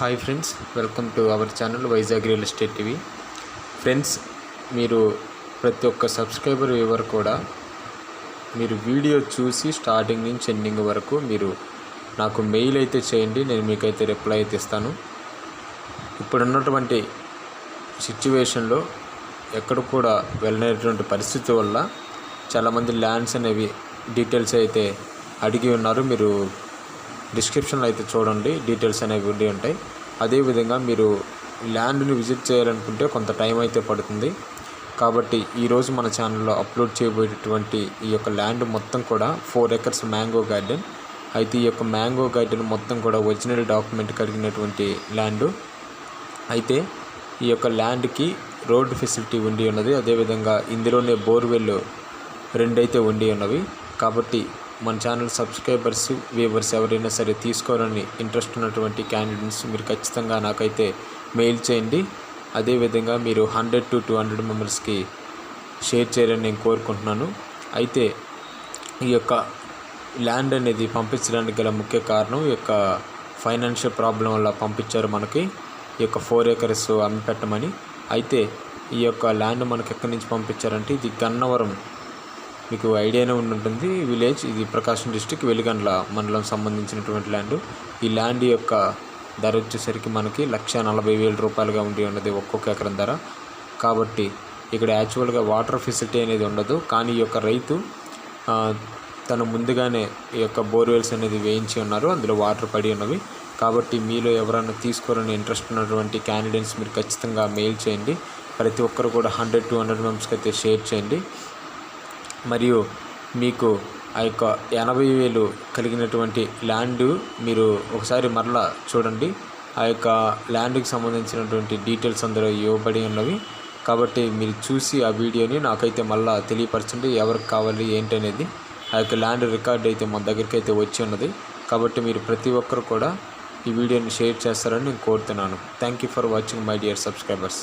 Hi friends welcome to our channel Vizag real estate TV. Friends మీరు ప్రతి ఒక్క subscriber viewer కూడా మీరు వీడియో చూసి స్టార్టింగ్ నుంచి ఎండింగ్ వరకు మీరు నాకు మెయిల్ అయితే చేయండి నేను మీకైతే రిప్లై అయితే ఇస్తాను. ఇప్పుడున్నటువంటి సిచ్యువేషన్లో ఎక్కడ కూడా వెళ్ళినటువంటి పరిస్థితి వల్ల చాలామంది ల్యాండ్స్ అనేవి డీటెయిల్స్ అయితే అడిగి ఉన్నారు. మీరు డిస్క్రిప్షన్లో అయితే చూడండి డీటెయిల్స్ అనేవి ఉండి ఉంటాయి. అదేవిధంగా మీరు ల్యాండ్ని విజిట్ చేయాలనుకుంటే కొంత టైం అయితే పడుతుంది. కాబట్టి ఈరోజు మన ఛానల్లో అప్లోడ్ చేయబోయేటటువంటి ఈ యొక్క ల్యాండ్ మొత్తం కూడా ఫోర్ ఎకర్స్ మ్యాంగో గార్డెన్. అయితే ఈ యొక్క మ్యాంగో గార్డెన్ మొత్తం కూడా ఒరిజినల్ డాక్యుమెంట్ కలిగినటువంటి ల్యాండ్. అయితే ఈ యొక్క ల్యాండ్కి రోడ్డు ఫెసిలిటీ ఉండి ఉన్నది. అదేవిధంగా ఇందులోనే బోర్వెల్ రెండైతే ఉండి ఉన్నవి. కాబట్టి మన ఛానల్ సబ్స్క్రైబర్స్ వ్యూవర్స్ ఎవరైనా సరే తీసుకోవాలని ఇంట్రెస్ట్ ఉన్నటువంటి క్యాండిడేట్స్ మీరు ఖచ్చితంగా నాకైతే మెయిల్ చేయండి. అదేవిధంగా మీరు హండ్రెడ్ టు టూ హండ్రెడ్ మెంబర్స్కి షేర్ చేయాలని నేను కోరుకుంటున్నాను. అయితే ఈ యొక్క ల్యాండ్ అనేది పంపించడానికి గల ముఖ్య కారణం ఈ యొక్క ఫైనాన్షియల్ ప్రాబ్లం వల్ల పంపించారు మనకి. ఈ యొక్క ఫోర్ ఏకర్స్ అమ్మి పెట్టమని. అయితే ఈ యొక్క ల్యాండ్ మనకి ఎక్కడి నుంచి పంపించారంటే ఇది గన్నవరం మీకు ఐడియానే ఉండి ఉంటుంది విలేజ్ ఇది ప్రకాశం డిస్టిక్ వెలిగండ్ల మండలం సంబంధించినటువంటి ల్యాండ్ ఈ ల్యాండ్ యొక్క ధర వచ్చేసరికి మనకి లక్ష నలభై వేల రూపాయలుగా ఉండి ఉన్నది ఒక్కొక్క ఎకరం ధర. కాబట్టి ఇక్కడ యాక్చువల్గా వాటర్ ఫెసిలిటీ అనేది ఉండదు. కానీ ఈ యొక్క రైతు తను ముందుగానే ఈ యొక్క బోర్వెల్స్ అనేది వేయించి ఉన్నారు. అందులో వాటర్ పడి ఉన్నవి. కాబట్టి మీలో ఎవరైనా తీసుకోవాలని ఇంట్రెస్ట్ ఉన్నటువంటి క్యాండిడేట్స్ మీరు ఖచ్చితంగా మెయిల్ చేయండి. ప్రతి ఒక్కరు కూడా హండ్రెడ్ టూ హండ్రెడ్ మెంబర్స్కి అయితే షేర్ చేయండి. మరియు మీకు ఆ యొక్క ఎనభై వేలు కలిగినటువంటి ల్యాండ్ మీరు ఒకసారి మరలా చూడండి. ఆ యొక్క ల్యాండ్కి సంబంధించినటువంటి డీటెయిల్స్ అందరూ ఇవ్వబడి ఉన్నవి. కాబట్టి మీరు చూసి ఆ వీడియోని నాకైతే మళ్ళీ తెలియపరచండి. ఎవరికి కావాలి ఏంటి అనేది ఆ యొక్క ల్యాండ్ రికార్డ్ అయితే మన దగ్గరికి అయితే వచ్చి ఉన్నది. కాబట్టి మీరు ప్రతి ఒక్కరు కూడా ఈ వీడియోని షేర్ చేస్తారని నేను కోరుతున్నాను. Thank you for watching my dear subscribers.